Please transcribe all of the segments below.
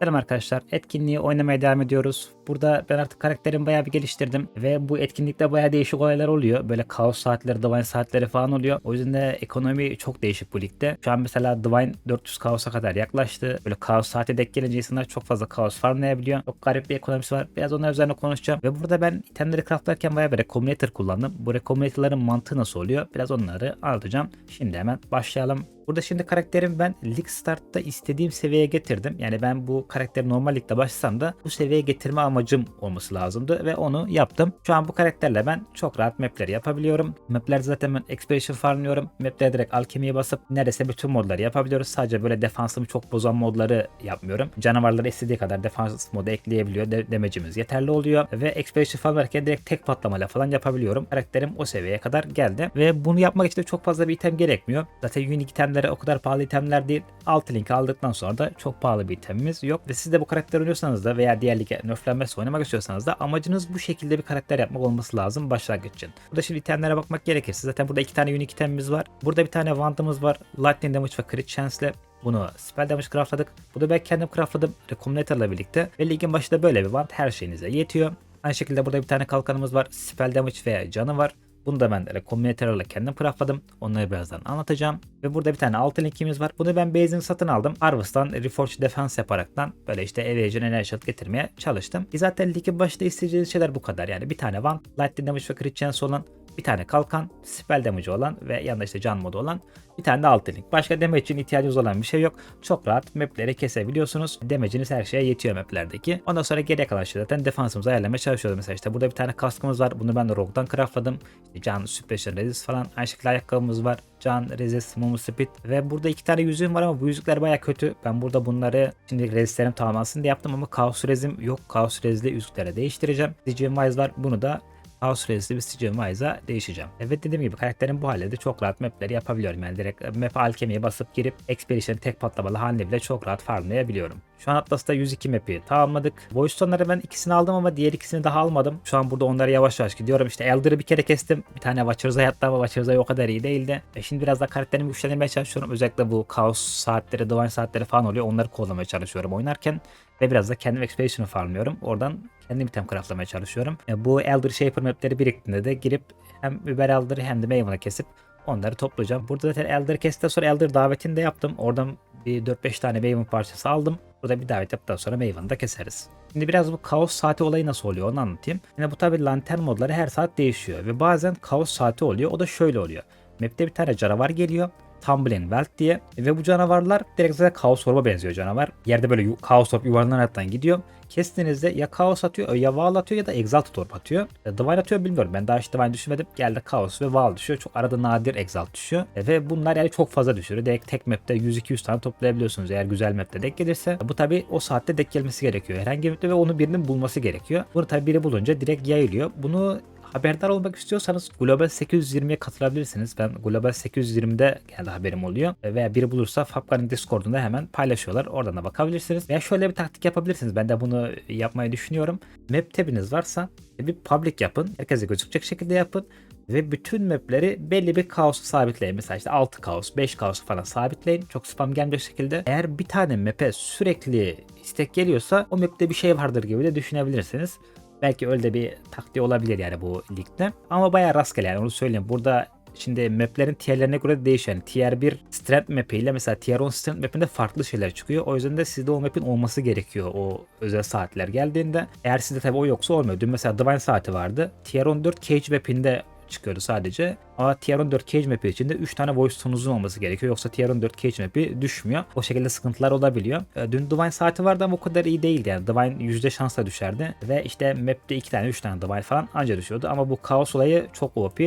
Selam arkadaşlar. Etkinliği oynamaya devam ediyoruz. Burada ben artık karakterimi bayağı bir geliştirdim. Ve bu etkinlikte bayağı değişik olaylar oluyor. Böyle kaos saatleri, divine saatleri falan oluyor. O yüzden de ekonomi çok değişik bu ligde. Şu an mesela divine 400 kaosa kadar yaklaştı. Böyle kaos saati denk gelince insanlar çok fazla kaos farmlayabiliyor. Çok garip bir ekonomisi var. Biraz onlar üzerine konuşacağım. Ve burada ben itemleri craftlarken bayağı bir recombinator kullandım. Bu recombinator'ların mantığı nasıl oluyor? Biraz onları anlatacağım. Şimdi hemen başlayalım. Burada şimdi karakterimi ben Lig Start'ta istediğim seviyeye getirdim. Yani ben bu karakteri normal ligde başlasam da bu seviyeye getirme amacım olması lazımdı ve onu yaptım. Şu an bu karakterle ben çok rahat mapleri yapabiliyorum. Mapler zaten ben Expedition farmlıyorum. Maplere direkt alkemiye basıp neredeyse bütün modları yapabiliyoruz. Sadece böyle defansımı çok bozan modları yapmıyorum. Canavarları istediği kadar defans modu ekleyebiliyor. De demecimiz yeterli oluyor ve Expedition farmlarken direkt tek patlamayla falan yapabiliyorum. Karakterim o seviyeye kadar geldi ve bunu yapmak için de çok fazla bir item gerekmiyor. Zaten unique itemler o kadar pahalı itemler değil. Altı link aldıktan sonra da çok pahalı bir itemimiz yok. Ve siz de bu karakter oynuyorsanız da veya diğer lige nerflenmesi oynamak istiyorsanız da amacınız bu şekilde bir karakter yapmak olması lazım başlangıç için. Burada şimdi itemlere bakmak gerekirse zaten burada iki tane unique itemimiz var. Burada bir tane Wand'ımız var. Lightning Damage ve Crit Chance'le bunu spell damage craftladık. Bu da ben kendim craftladım Recombinator'la birlikte. Ve ligin başında böyle bir wand her şeyinize yetiyor. Aynı şekilde burada bir tane kalkanımız var. Spell damage ve canı var. Bunu da ben Recombinator'la kendim craftladım. Onları birazdan anlatacağım. Ve burada bir tane altın linkimiz var. Bunu ben basing satın aldım. Harvest'tan Reforged Defense yaparaktan böyle işte Evasion Energy getirmeye çalıştım. E zaten ligin başında isteyeceğiniz şeyler bu kadar. Yani bir tane Wand, Lightning Damage ve Crit Chance olan bir tane kalkan, spell damage olan ve yanında işte can modu olan bir tane de altın link. Başka damage için ihtiyacınız olan bir şey yok. Çok rahat mapleri kesebiliyorsunuz. Damage'iniz her şeye yetiyor maplerdeki. Ondan sonra geriye kalan şey zaten defansımızı ayarlamaya çalışıyoruz. Mesela işte burada bir tane kaskımız var. Bunu ben de Rogue'dan craftladım. İşte can, suppression, resist falan. Aynı şekilde ayakkabımız var. Can, resist, mum speed. Ve burada iki tane yüzüğüm var ama bu yüzükler baya kötü. Ben burada bunları şimdi resistlerim tamamlansın diye yaptım ama kaos rezim yok. Kaos rezili yüzüklere değiştireceğim. Digim Wise var. Bunu da Race'li bir Stygian Wise'a değişeceğim. Evet dediğim gibi karakterin bu halde de çok rahat mapleri yapabiliyorum. Yani direkt map alkemiye basıp girip Expedition tek patlamalı halini bile çok rahat farmlayabiliyorum. Şu an Atlas'ta 102 map'i tamamladık. Voice Stone'ları ben ikisini aldım ama diğer ikisini daha almadım. Şu an burada onları yavaş yavaş gidiyorum. İşte Elder'ı bir kere kestim. Bir tane Watchers'a yattı ama Watchers'a o kadar iyi değildi. E şimdi biraz da karakterimi güçlendirmeye çalışıyorum. Özellikle bu Chaos saatleri, Divine saatleri falan oluyor. Onları kullanmaya çalışıyorum oynarken. Ve biraz da kendim Expedition'ı farmlıyorum. Oradan kendim item craftlamaya çalışıyorum. E, bu Elder Shaper mapleri biriktiğinde de girip hem Uber Elder'ı hem de Maven'ı kesip onları toplayacağım. Burada zaten Elder kestikten sonra Elder davetini de yaptım. Oradan bir 4-5 tane Maven parçası aldım. Burada bir davet yaptıktan sonra Maven'ı da keseriz. Şimdi biraz bu kaos saati olayı nasıl oluyor onu anlatayım. Yine bu tabi lantern modları her saat değişiyor. Ve bazen kaos saati oluyor. O da şöyle oluyor. Map'te bir tane canavar geliyor. Tumbling Welt diye. Ve bu canavarlar direkt zaten kaos orba benziyor canavar. Yerde böyle kaos orb yuvarlanaraktan gidiyor. Kestiğinizde ya kaos atıyor ya Vaal atıyor ya da Exalted Orb atıyor. E, Divine atıyor bilmiyorum. Ben daha hiç Divine düşünmedim. Geldi kaos ve Vaal düşüyor. Çok arada nadir Exalt düşüyor. E, ve bunlar yani çok fazla düşüyor. Direkt tek map'te 100-200 tane toplayabiliyorsunuz eğer güzel map'te denk gelirse. Bu tabi o saatte denk gelmesi gerekiyor. Herhangi bir map'te ve onu birinin bulması gerekiyor. Bunu tabi biri bulunca direkt yayılıyor. Bunu haberdar olmak istiyorsanız Global 820'ye katılabilirsiniz. Ben Global 820'de geldi haberim oluyor. Veya biri bulursa Fapkan'ın Discord'unda hemen paylaşıyorlar. Oradan da bakabilirsiniz. Veya şöyle bir taktik yapabilirsiniz. Ben de bunu yapmayı düşünüyorum. Map tabiniz varsa bir public yapın. Herkese gözükecek şekilde yapın. Ve bütün mapleri belli bir kaosu sabitleyin. Mesela işte 6 kaos, 5 kaos falan sabitleyin. Çok spam gelmeyecek şekilde. Eğer bir tane map'e sürekli istek geliyorsa o map'te bir şey vardır gibi de düşünebilirsiniz. Belki öyle de bir taktiği olabilir yani bu ligde. Ama bayağı rastgele yani onu söyleyeyim. Burada Şimdi maplerin tierlerine göre de değişiyor. Yani tier 1 strength map ile mesela tier 10 strength mapinde farklı şeyler çıkıyor. O yüzden de sizde o map'in olması gerekiyor o özel saatler geldiğinde. Eğer sizde tabii o yoksa olmuyor. Dün mesela Divine saati vardı. Tier 14 cage map'inde çıkıyordu sadece. Ama Tier 14 Cage map'i içinde 3 tane voice tonunuzun olması gerekiyor. Yoksa Tier 14 Cage map'i düşmüyor. O şekilde sıkıntılar olabiliyor. E, Dün Divine saati vardı ama o kadar iyi değildi yani. Divine yüzde şansla düşerdi. Ve işte map'te 2 tane 3 tane Divine falan anca düşüyordu. Ama bu kaos olayı çok OP.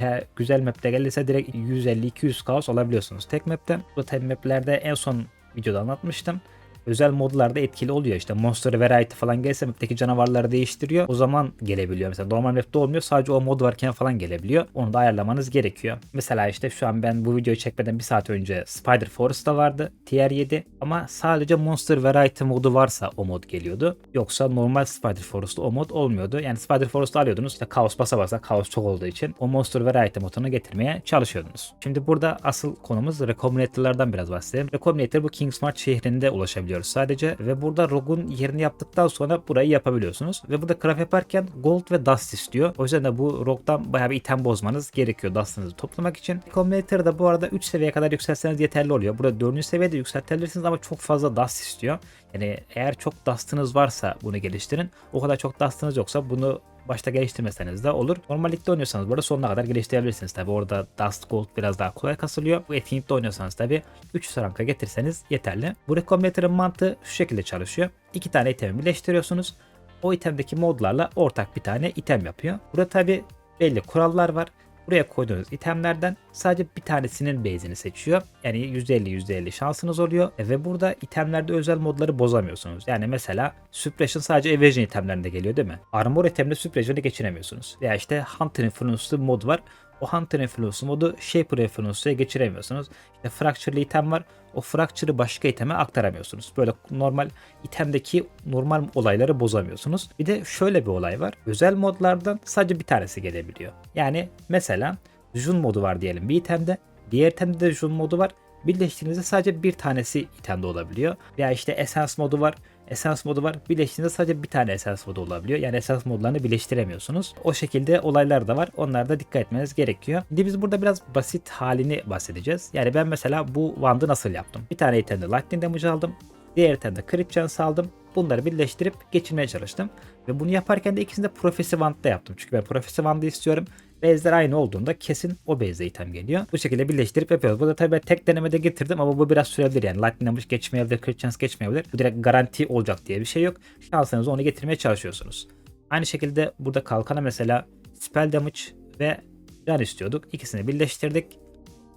Eğer güzel map'te gelirse direkt 150-200 kaos alabiliyorsunuz tek map'te. Bu tabi maplerde en son videoda anlatmıştım özel modlarda etkili oluyor. İşte Monster Variety falan gelse map'teki canavarları değiştiriyor. O zaman gelebiliyor. Mesela normal map'te olmuyor. Sadece o mod varken falan gelebiliyor. Onu da ayarlamanız gerekiyor. Mesela işte şu an ben bu videoyu çekmeden bir saat önce Spider Forest'ta vardı. Tier 7. Ama sadece Monster Variety modu varsa o mod geliyordu. Yoksa normal Spider Forest'ta o mod olmuyordu. Yani Spider Forest'ta alıyordunuz. İşte kaos basa basa kaos çok olduğu için o Monster Variety modunu getirmeye çalışıyordunuz. Şimdi burada asıl konumuz Recombinator'lardan biraz bahsedelim. Recombinator bu Kingsmart şehrinde ulaşabiliyor yapabiliyoruz sadece ve burada Rogue'un yerini yaptıktan sonra burayı yapabiliyorsunuz ve burada craft yaparken gold ve dust istiyor. O yüzden de bu Rogue'dan bayağı bir item bozmanız gerekiyor dust'ınızı toplamak için. Combinator'ı da bu arada 3 seviyeye kadar yükseltseniz yeterli oluyor. Burada 4. seviyede yükseltebilirsiniz ama çok fazla dust istiyor. Yani eğer çok dust'ınız varsa bunu geliştirin. O kadar çok dust'ınız yoksa bunu başta geliştirmeseniz de olur. Normal ligde oynuyorsanız burada sonuna kadar geliştirebilirsiniz. Tabi orada Dust Gold biraz daha kolay kasılıyor. Bu etkinlikte oynuyorsanız tabi 3 ranka getirseniz yeterli. Bu Recombinator'ın mantığı şu şekilde çalışıyor. İki tane itemi birleştiriyorsunuz. O itemdeki modlarla ortak bir tane item yapıyor. Burada tabi belli kurallar var. Buraya koyduğunuz itemlerden sadece bir tanesinin base'ini seçiyor. Yani %50 %50 şansınız oluyor. E, ve burada itemlerde özel modları bozamıyorsunuz. Yani mesela Suppression sadece Evasion itemlerinde geliyor değil mi? Armor itemde Suppression'ı geçiremiyorsunuz. Veya işte Hunter Influence'lı mod var. O Hunter Influence modu Shaper Influence'ya geçiremiyorsunuz. İşte Fracture'lı item var. O Fracture'ı başka iteme aktaramıyorsunuz. Böyle normal itemdeki normal olayları bozamıyorsunuz. Bir de şöyle bir olay var. Özel modlardan sadece bir tanesi gelebiliyor. Yani mesela Jun modu var diyelim bir itemde. Diğer itemde de Jun modu var. Birleştiğinizde sadece bir tanesi itemde olabiliyor. Veya işte Essence modu var. Essence modu var. Birleştiğinizde sadece bir tane Essence modu olabiliyor. Yani Essence modlarını birleştiremiyorsunuz. O şekilde olaylar da var. Onlara dikkat etmeniz gerekiyor. Şimdi biz burada biraz basit halini bahsedeceğiz. Yani ben mesela bu Wand'ı nasıl yaptım? Bir tane itemde Lightning Damage aldım. Diğer itemde Crit Chance aldım. Bunları birleştirip geçirmeye çalıştım. Ve bunu yaparken de ikisini de Prophecy Wand'da yaptım. Çünkü ben Prophecy Wand'ı istiyorum. Base'ler aynı olduğunda kesin o base'e item geliyor. Bu şekilde birleştirip yapıyoruz. Burada tabii ben tek denemede getirdim ama bu biraz sürebilir yani. Lightning Damage geçmeyebilir, Crit Chance geçmeyebilir. Bu direkt garanti olacak diye bir şey yok. Şansınızı onu getirmeye çalışıyorsunuz. Aynı şekilde burada kalkana mesela Spell Damage ve can istiyorduk. İkisini birleştirdik.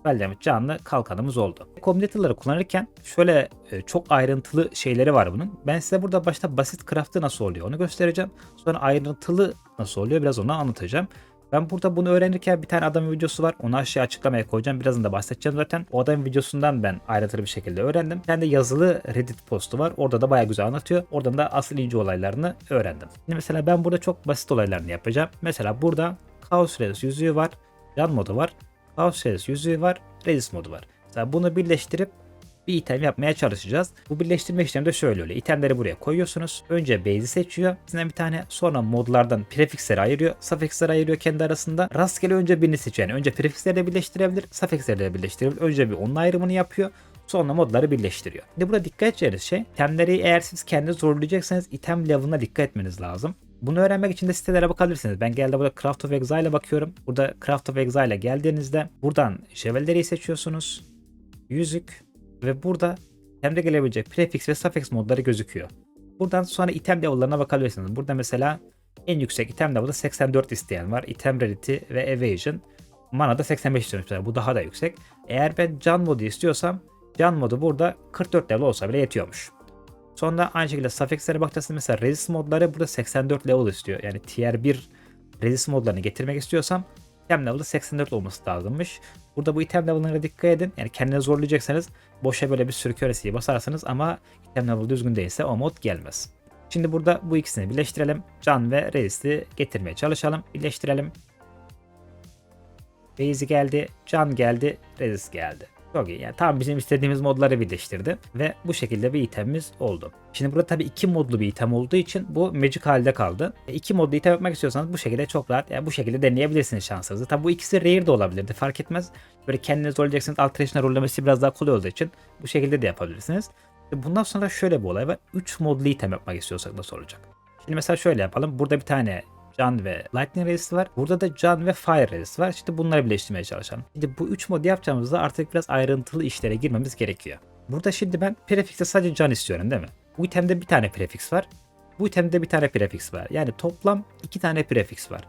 Spell canlı kalkanımız oldu. Combinator'ları kullanırken şöyle e, çok ayrıntılı şeyleri var bunun. Ben size burada başta basit craft'ı nasıl oluyor onu göstereceğim. Sonra ayrıntılı nasıl oluyor biraz onu anlatacağım. Ben burada bunu öğrenirken bir tane adamın videosu var. Onu aşağı açıklamaya koyacağım. Birazdan da bahsedeceğim zaten. O adamın videosundan ben ayrıntılı bir şekilde öğrendim. De yazılı Reddit postu var. Orada da bayağı güzel anlatıyor. Oradan da asıl ince olaylarını öğrendim. Şimdi mesela ben burada çok basit olaylarını yapacağım. Mesela burada Chaos Race yüzüğü var. Can modu var. Race yüzüğü var. Resist modu var. Mesela bunu birleştirip bir item yapmaya çalışacağız. Bu birleştirme işlemi de şöyle oluyor. İtemleri buraya koyuyorsunuz. Önce base'i seçiyor. Sizden bir tane sonra modlardan prefixleri ayırıyor. Suffixleri ayırıyor kendi arasında. Rastgele önce birini seçiyor. Yani önce prefixleri de birleştirebilir. Suffixleri de birleştirebilir. Önce bir onun ayrımını yapıyor. Sonra modları birleştiriyor. Şimdi burada dikkat edeceğiniz şey itemleri eğer siz kendiniz zorlayacaksanız item level'ına dikkat etmeniz lazım. Bunu öğrenmek için de sitelere bakabilirsiniz. Ben geldi burada Craft of Exile'e bakıyorum. Burada Craft of Exile'e geldiğinizde buradan Jewelry'i seçiyorsunuz. Yüzük ve burada itemde gelebilecek prefix ve suffix modları gözüküyor. Buradan sonra item level'larına bakabilirsiniz. Burada mesela en yüksek item level'da 84 isteyen var. Item rarity ve evasion. Mana da 85 istiyormuş. Bu daha da yüksek. Eğer ben can modu istiyorsam can modu burada 44 level olsa bile yetiyormuş. Sonra aynı şekilde suffixlere bakacağız. Mesela resist modları burada 84 level istiyor. Yani tier 1 resist modlarını getirmek istiyorsam item level'ı 84 olması lazımmış. Burada bu item level'lara dikkat edin. Yani kendinizi zorlayacaksanız boşa böyle bir sürü köresiyi basarsınız ama item level düzgün değilse o mod gelmez. Şimdi burada bu ikisini birleştirelim. Can ve resist'i getirmeye çalışalım. Birleştirelim. Reisi geldi, can geldi, resist geldi. Çok iyi. Yani tam bizim istediğimiz modları birleştirdi. Ve bu şekilde bir itemimiz oldu. Şimdi burada tabii iki modlu bir item olduğu için bu magic halde kaldı. E, iki modlu item yapmak istiyorsanız bu şekilde çok rahat yani bu şekilde deneyebilirsiniz şansınızı. Tabii bu ikisi rare de olabilirdi fark etmez. Böyle kendiniz olacaksınız alteration'a rollemesi biraz daha kolay olduğu için bu şekilde de yapabilirsiniz. E, bundan sonra şöyle bir olay var. 3 modlu item yapmak istiyorsak nasıl olacak? Şimdi mesela şöyle yapalım. Burada bir tane Can ve Lightning Resist var. Burada da Can ve Fire Resist var. Şimdi bunları birleştirmeye çalışalım. Şimdi bu 3 modu yapacağımızda artık biraz ayrıntılı işlere girmemiz gerekiyor. Burada şimdi ben prefix'e sadece Can istiyorum değil mi? Bu itemde bir tane prefix var. Bu itemde bir tane prefix var. Yani toplam 2 tane prefix var.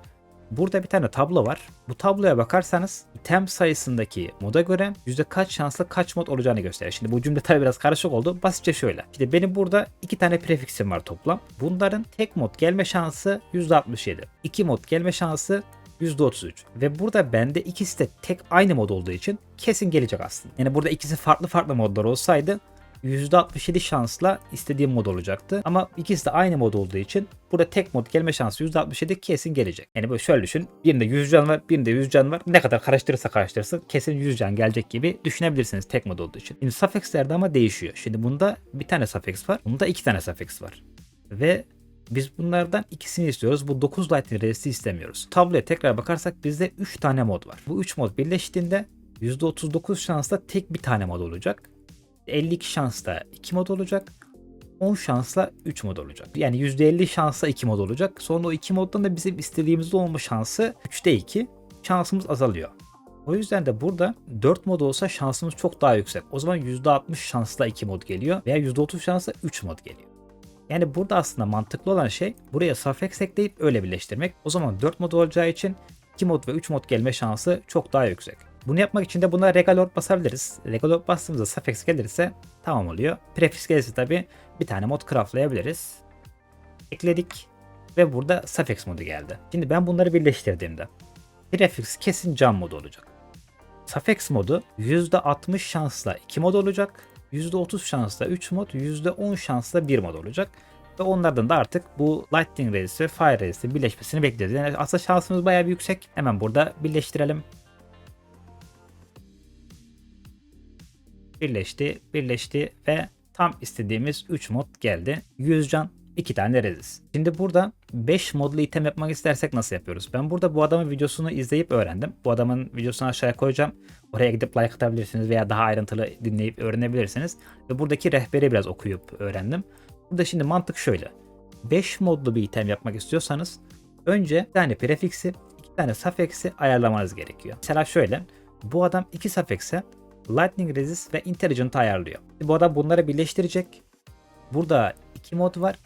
Burada bir tane tablo var. Bu tabloya bakarsanız item sayısındaki moda göre yüzde kaç şanslı kaç mod olacağını gösteriyor. Şimdi bu cümle tabi biraz karışık oldu. Basitçe şöyle. İşte benim burada iki tane prefixim var toplam. Bunların tek mod gelme şansı %67. İki mod gelme şansı %33. Ve burada bende ikisi de tek aynı mod olduğu için kesin gelecek aslında. Yani burada ikisi farklı farklı modlar olsaydı %67 şansla istediğim mod olacaktı. Ama ikisi de aynı mod olduğu için burada tek mod gelme şansı %67 kesin gelecek. Yani böyle şöyle düşün. Birinde 100 can var, birinde 100 can var. Ne kadar karıştırırsa karıştırsın kesin 100 can gelecek gibi düşünebilirsiniz tek mod olduğu için. Şimdi suffixlerde ama değişiyor. Şimdi bunda bir tane suffix var. Bunda iki tane suffix var. Ve biz bunlardan ikisini istiyoruz. Bu 9 Lightning Resist'i istemiyoruz. Tabloya tekrar bakarsak bizde 3 tane mod var. Bu 3 mod birleştiğinde %39 şansla tek bir tane mod olacak. 52 şansla 2 mod olacak. 10 şansla 3 mod olacak. Yani %50 şansla 2 mod olacak. Sonra o 2 moddan da bizim istediğimizde olma şansı 3'te 2. Şansımız azalıyor. O yüzden de burada 4 mod olsa şansımız çok daha yüksek. O zaman %60 şansla 2 mod geliyor veya %30 şansla 3 mod geliyor. Yani burada aslında mantıklı olan şey buraya suffix ekleyip öyle birleştirmek. O zaman 4 mod olacağı için 2 mod ve 3 mod gelme şansı çok daha yüksek. Bunu yapmak için de buna Regalord basabiliriz. Regalord bastığımızda suffix gelirse tamam oluyor. Prefix gelirse tabi bir tane mod craftlayabiliriz. Ekledik ve burada suffix modu geldi. Şimdi ben bunları birleştirdiğimde prefix kesin can modu olacak. Suffix modu %60 şansla 2 mod olacak. %30 şansla 3 mod, %10 şansla 1 mod olacak. Ve onlardan da artık bu Lightning Resist ve Fire Resist'in birleşmesini bekleyeceğiz. Yani aslında şansımız bayağı bir yüksek. Hemen burada birleştirelim. Birleşti, birleşti ve tam istediğimiz 3 mod geldi. 100 can, 2 tane resist. Şimdi burada 5 modlu item yapmak istersek nasıl yapıyoruz? Ben burada bu adamın videosunu izleyip öğrendim. Bu adamın videosunu aşağıya koyacağım. Oraya gidip like atabilirsiniz veya daha ayrıntılı dinleyip öğrenebilirsiniz. Ve buradaki rehberi biraz okuyup öğrendim. Burada şimdi mantık şöyle. 5 modlu bir item yapmak istiyorsanız önce bir tane prefiksi, iki tane suffix'i ayarlamanız gerekiyor. Mesela şöyle. Bu adam iki suffix'e Lightning Resist ve Intelligent ayarlıyor. Bu adam bunları birleştirecek. Burada iki mod var.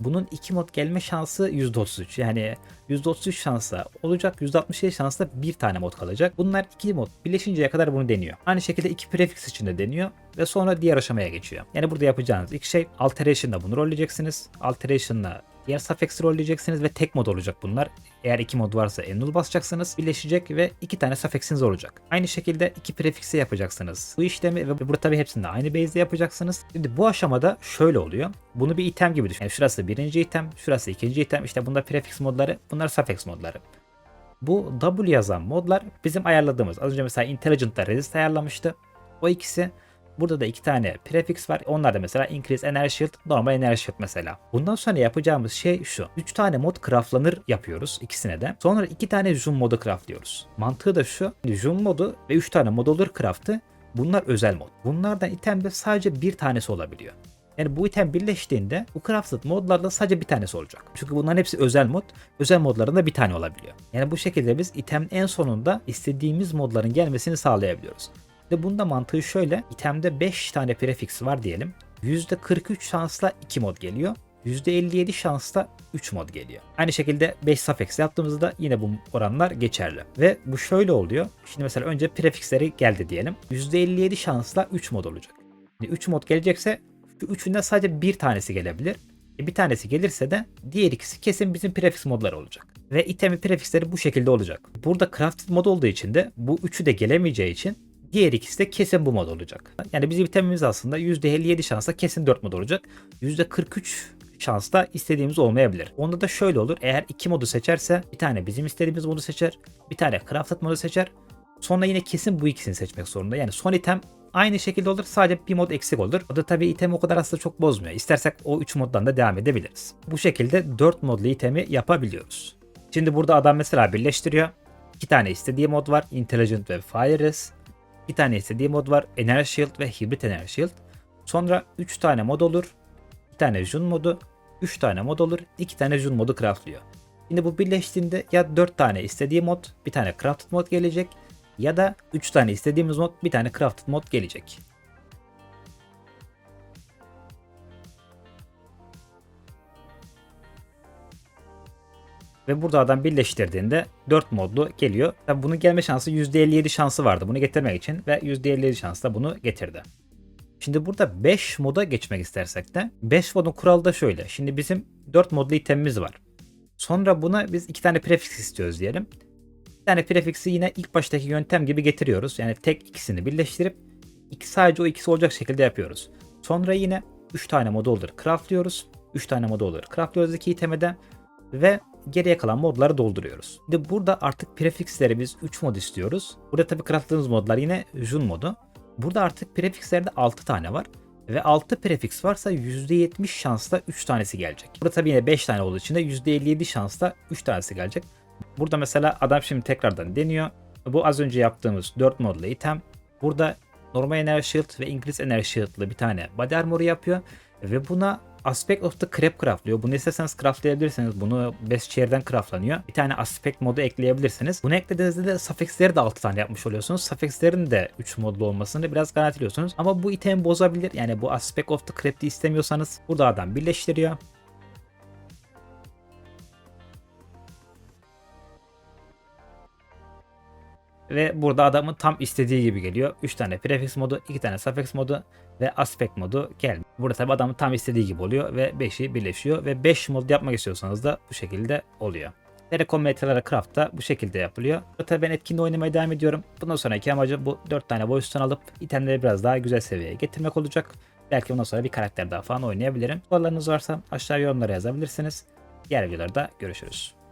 Bunun iki mod gelme şansı %33. Yani %33 şansla olacak. %67 şansla bir tane mod kalacak. Bunlar iki mod birleşinceye kadar bunu deniyor. Aynı şekilde iki prefix için de deniyor. Ve sonra diğer aşamaya geçiyor. Yani burada yapacağınız ilk şey Alteration'da bunu rolleyeceksiniz. Alteration'la Diğer suffix'i rolleyeceksiniz ve tek mod olacak bunlar. Eğer iki mod varsa ennull basacaksınız. Birleşecek ve iki tane suffix'iniz olacak. Aynı şekilde iki prefix'i yapacaksınız. Bu işlemi ve burada tabii hepsini aynı base'de yapacaksınız. Şimdi bu aşamada şöyle oluyor. Bunu bir item gibi düşünün. Yani şurası birinci item, şurası ikinci item. İşte bunda prefix modları, bunlar suffix modları. Bu W yazan modlar bizim ayarladığımız. Az önce mesela Intelligent'ta resist ayarlamıştı. O ikisi Burada da iki tane prefix var. Onlar da mesela increase energy shield, normal energy shield mesela. Bundan sonra yapacağımız şey şu. 3 tane mod craftlanır yapıyoruz ikisine de. Sonra 2 tane zoom modu craftlıyoruz. Mantığı da şu. Zoom modu ve 3 tane mod olur craft'ı. Bunlar özel mod. Bunlardan itemde sadece bir tanesi olabiliyor. Yani bu item birleştiğinde bu crafted modlarda sadece bir tanesi olacak. Çünkü bunların hepsi özel mod. Özel modlarında bir tane olabiliyor. Yani bu şekilde biz itemin en sonunda istediğimiz modların gelmesini sağlayabiliyoruz. Ve bunda mantığı şöyle. itemde 5 tane prefix var diyelim. %43 şansla 2 mod geliyor. %57 şansla 3 mod geliyor. Aynı şekilde 5 suffix yaptığımızda yine bu oranlar geçerli. Ve bu şöyle oluyor. Şimdi mesela önce prefixleri geldi diyelim. %57 şansla 3 mod olacak. Yani 3 mod gelecekse şu üçünden sadece bir tanesi gelebilir. E bir tanesi gelirse de diğer ikisi kesin bizim prefix modları olacak. Ve itemi prefixleri bu şekilde olacak. Burada crafted mod olduğu için de bu üçü de gelemeyeceği için Diğer ikisi de kesin bu mod olacak. Yani bizim itemimiz aslında %57 şansla kesin 4 mod olacak. %43 şansla istediğimiz olmayabilir. Onda da şöyle olur. Eğer iki modu seçerse bir tane bizim istediğimiz modu seçer. Bir tane crafted modu seçer. Sonra yine kesin bu ikisini seçmek zorunda. Yani son item aynı şekilde olur. Sadece bir mod eksik olur. O da tabii itemi o kadar aslında çok bozmuyor. İstersek o 3 moddan da devam edebiliriz. Bu şekilde 4 modlu itemi yapabiliyoruz. Şimdi burada adam mesela birleştiriyor. İki tane istediği mod var. Intelligent ve Fire bir tane istediği mod var. Energy Shield ve Hybrid Energy Shield. Sonra 3 tane mod olur. Bir tane Jun modu. 3 tane mod olur. 2 tane Jun modu craftlıyor. Şimdi bu birleştiğinde ya 4 tane istediği mod, bir tane crafted mod gelecek ya da 3 tane istediğimiz mod, bir tane crafted mod gelecek. Ve burada adam birleştirdiğinde 4 modlu geliyor. Tabi bunun gelme şansı %57 şansı vardı bunu getirmek için ve %57 şansla bunu getirdi. Şimdi burada 5 moda geçmek istersek de 5 modun kuralı da şöyle. Şimdi bizim 4 modlu itemimiz var. Sonra buna biz 2 tane prefix istiyoruz diyelim. Bir tane prefiksi yine ilk baştaki yöntem gibi getiriyoruz. Yani tek ikisini birleştirip iki sadece o ikisi olacak şekilde yapıyoruz. Sonra yine 3 tane modolları craftlıyoruz. 3 tane modolları craftlıyoruz iki itemede ve geriye kalan modları dolduruyoruz. Şimdi burada artık prefixleri biz 3 mod istiyoruz. Burada tabii craftladığımız modlar yine Jun modu. Burada artık prefixlerde 6 tane var. Ve 6 prefix varsa %70 şansla 3 tanesi gelecek. Burada tabii yine 5 tane olduğu için de %57 şansla 3 tanesi gelecek. Burada mesela adam şimdi tekrardan deniyor. Bu az önce yaptığımız 4 modlu item. Burada normal enerji shield ve İngiliz enerji shield'lı bir tane body armor yapıyor. Ve buna Aspect of the Crab craftlıyor. Bunu isterseniz craftlayabilirsiniz. Bunu best chair'den craftlanıyor. Bir tane aspect modu ekleyebilirsiniz. Bunu eklediğinizde de suffixleri de 6 tane yapmış oluyorsunuz. Suffixlerin de 3 modlu olmasını biraz garantiliyorsunuz. Ama bu itemi bozabilir. Yani bu aspect of the crab'ı istemiyorsanız burada adam birleştiriyor. Ve burada adamın tam istediği gibi geliyor. 3 tane prefix modu, 2 tane suffix modu ve aspect modu geldi. Burada tabi adamın tam istediği gibi oluyor ve 5'i birleşiyor ve 5 mod yapmak istiyorsanız da bu şekilde oluyor. Telecom Metalera Craft da bu şekilde yapılıyor. Tabi ben etkinliği oynamaya devam ediyorum. Bundan sonraki amacım bu 4 tane boyuttan alıp itemleri biraz daha güzel seviyeye getirmek olacak. Belki ondan sonra bir karakter daha falan oynayabilirim. Sorularınız varsa aşağı yorumlara yazabilirsiniz. Diğer videolarda görüşürüz.